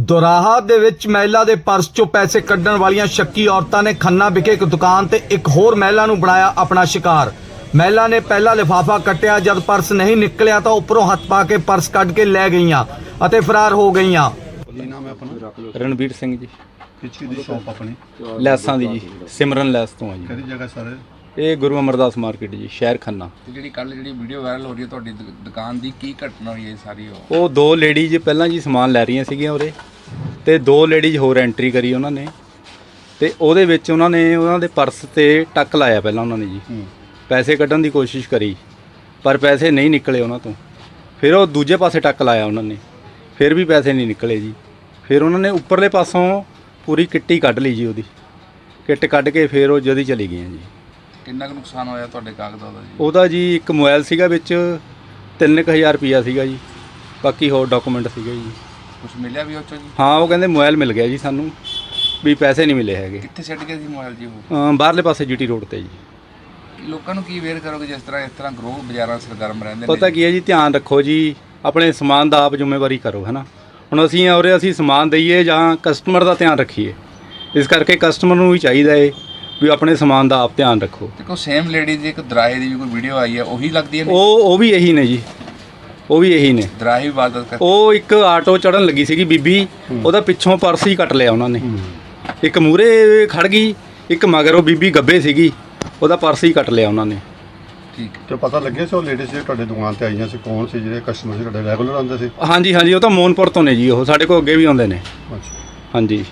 ਦੁਰਾਹਾ ਦੇ ਵਿੱਚ ਮਹਿਲਾ ਦੇ ਪਰਸ ਚੋਂ ਪੈਸੇ ਕੱਢਣ ਵਾਲੀਆਂ ਸ਼ੱਕੀ ਔਰਤਾਂ ਨੇ ਖੰਨਾ ਵਿਖੇ ਇੱਕ ਦੁਕਾਨ ਤੇ ਇੱਕ ਹੋਰ ਮਹਿਲਾ ਨੂੰ ਬਣਾਇਆ ਆਪਣਾ ਸ਼ਿਕਾਰ। ਮਹਿਲਾ ਨੇ ਪਹਿਲਾ ਲਿਫਾਫਾ ਕੱਟਿਆ ਜਦ ਪਰਸ ਨਹੀਂ ਨਿਕਲਿਆ ਤਾਂ ਉੱਪਰੋਂ ਹੱਥ ਪਾ ਕੇ ਪਰਸ ਕੱਢ ਕੇ ਲੈ ਗਈਆਂ ਅਤੇ ਫਰਾਰ ਹੋ ਗਈਆਂ। ਕੀ ਨਾਮ ਹੈ ਆਪਣਾ? ਰਣਵੀਰ ਸਿੰਘ ਜੀ। ਚੀਜ਼ ਦੀ ਸ਼ਾਪ ਆਪਣੀ? ਲੈਸਾਂ ਦੀ ਜੀ ਸਿਮਰਨ ਲੈਸ ਤੋਂ ਆ ਜੀ। ਕਿਹੜੀ ਜਗ੍ਹਾ ਸਰ? ਇਹ ਗੁਰੂ ਅਮਰਦਾਸ ਮਾਰਕੀਟ ਜੀ ਸ਼ਹਿਰ ਖੰਨਾ। ਤੇ ਜਿਹੜੀ ਕੱਲ ਜਿਹੜੀ ਵੀਡੀਓ ਵਾਇਰਲ ਹੋ ਰਹੀ ਹੈ ਤੁਹਾਡੀ ਦੁਕਾਨ ਦੀ ਕੀ ਘਟਨਾ ਹੋਈ ਹੈ ਸਾਰੀ ਉਹ? ਉਹ ਦੋ ਲੇਡੀਜ਼ ਪਹਿਲਾਂ ਜੀ ਸਮਾਨ ਲੈ ਰਹੀਆਂ ਸੀਗੀਆਂ ਉਰੇ। ਤੇ ਦੋ ਲੇਡੀਜ਼ ਹੋਰ ਐਂਟਰੀ ਕਰੀ ਉਹਨਾਂ ਨੇ। ਤੇ ਉਹਦੇ ਵਿੱਚ ਉਹਨਾਂ ਨੇ ਉਹਨਾਂ ਦੇ ਪਰਸ ਤੇ ਟੱਕ ਲਾਇਆ ਪਹਿਲਾਂ ਉਹਨਾਂ ਨੇ ਜੀ। ਪੈਸੇ ਕੱਢਣ ਦੀ ਕੋਸ਼ਿਸ਼ ਕਰੀ ਪਰ ਪੈਸੇ ਨਹੀਂ ਨਿਕਲੇ ਉਹਨਾਂ ਤੋਂ। ਫਿਰ ਉਹ ਦੂਜੇ ਪਾਸੇ ਟੱਕ ਲਾਇਆ ਉਹਨਾਂ ਨੇ। ਫਿਰ ਵੀ ਪੈਸੇ ਨਹੀਂ ਨਿਕਲੇ ਜੀ। ਫਿਰ ਉਹਨਾਂ ਨੇ ਉੱਪਰਲੇ ਪਾਸੋਂ ਪੂਰੀ ਕਿੱਟੀ ਕੱਢ ਲਈ ਜੀ ਉਹਦੀ। ਕਿੱਟ ਕੱਢ ਕੇ ਫਿਰ ਉਹ ਜਦੀ ਚਲੀ ਗਈਆਂ ਜੀ। ਕਿੰਨਾ ਕੁ ਨੁਕਸਾਨ ਹੋਇਆ ਤੁਹਾਡੇ ਕਾਗਜ਼ਾਂ ਦਾ ਜੀ? ਉਹਦਾ ਜੀ ਇੱਕ ਮੋਬਾਈਲ ਸੀਗਾ ਵਿੱਚ 3000 ਰੁਪਿਆ ਸੀਗਾ ਜੀ। ਬਾਕੀ ਹੋਰ ਡਾਕੂਮੈਂਟ ਸੀਗੇ ਜੀ। ਕੁਝ ਮਿਲਿਆ ਵੀ ਉਹ ਚੋਂ ਜੀ? ਹਾਂ ਉਹ ਕਹਿੰਦੇ ਮੋਬਾਈਲ ਮਿਲ ਗਿਆ ਜੀ ਸਾਨੂੰ ਵੀ ਪੈਸੇ ਨਹੀਂ ਮਿਲੇ ਹੈਗੇ। ਕਿੱਥੇ ਛੱਡ ਗਏ ਸੀ ਮੋਬਾਈਲ ਜੀ ਉਹ? ਅਮ ਬਾਹਰਲੇ ਪਾਸੇ ਜੀਟੀ ਰੋਡ ਤੇ ਜੀ। ਲੋਕਾਂ ਨੂੰ ਕੀ ਵੇਰ ਕਰੋਗੇ ਜਿਸ ਤਰ੍ਹਾਂ ਇਸ ਤਰ੍ਹਾਂ ਗਰੋਹ ਬਾਜ਼ਾਰਾਂ ਸਰਗਰਮ ਰਹਿੰਦੇ ਪਤਾ ਕੀ ਹੈ ਜੀ ਧਿਆਨ ਰੱਖੋ ਜੀ ਆਪਣੇ ਸਮਾਨ ਦਾ ਆਪ ਜ਼ਿੰਮੇਵਾਰੀ ਕਰੋ ਹੈਨਾ? ਹੁਣ ਅਸੀਂ ਔਰੇ ਅਸੀਂ ਸਮਾਨ ਦਈਏ ਜਾਂ ਕਸਟਮਰ ਦਾ ਧਿਆਨ ਰੱਖੀਏ। ਇਸ ਕਰਕੇ ਕਸਟਮਰ ਨੂੰ ਵੀ ਚਾਹੀਦਾ ਏ ਵੀ ਆਪਣੇ ਸਮਾਨ ਦਾ ਆਪ ਧਿਆਨ ਰੱਖੋ। ਦੇਖੋ ਸੇਮ ਲੇਡੀ ਦੀ ਇੱਕ ਦਰਾਹੇ ਦੀ ਵੀ ਕੋਈ ਵੀਡੀਓ ਆਈ ਹੈ ਉਹੀ ਲੱਗਦੀ ਹੈ ਉਹ ਉਹ ਵੀ ਇਹੀ ਨੇ ਜੀ। ਉਹ ਵੀ ਇਹੀ ਨੇ। ਦਰਾਹੇ ਵਾਰਦਾਤ ਕਰ ਉਹ ਇੱਕ ਆਟੋ ਚੜਨ ਲੱਗੀ ਸੀਗੀ ਬੀਬੀ। ਉਹਦਾ ਪਿੱਛੋਂ ਪਰਸ ਹੀ ਕੱਟ ਲਿਆ ਉਹਨਾਂ ਨੇ। ਇੱਕ ਮੂਰੇ ਖੜ ਗਈ ਇੱਕ ਮਗਰ ਉਹ ਬੀਬੀ ਗੱਬੇ ਸੀਗੀ। ਉਹਦਾ ਪਰਸ ਹੀ ਕੱਟ ਲਿਆ ਉਹਨਾਂ ਨੇ। ਠੀਕ। ਤੇ ਪਤਾ ਲੱਗਿਆ ਸੀ ਉਹ ਲੇਡੀਜ਼ ਜਿਹੜੇ ਤੁਹਾਡੇ ਦੁਕਾਨ ਤੇ ਆਈਆਂ ਸੀ ਕੌਣ ਸੀ ਜਿਹੜੇ ਕਸਟਮਰ ਸੀ ਤੁਹਾਡੇ ਰੈਗੂਲਰ ਆਉਂਦੇ ਸੀ? ਹਾਂਜੀ ਹਾਂਜੀ ਉਹ ਤਾਂ ਮੋਨਪੁਰ ਤੋਂ ਨੇ ਜੀ ਉਹ ਸਾਡੇ ਕੋਲ ਅੱਗੇ ਵੀ ਆਉਂਦੇ ਨੇ। ਅੱਛਾ। ਹਾਂਜੀ।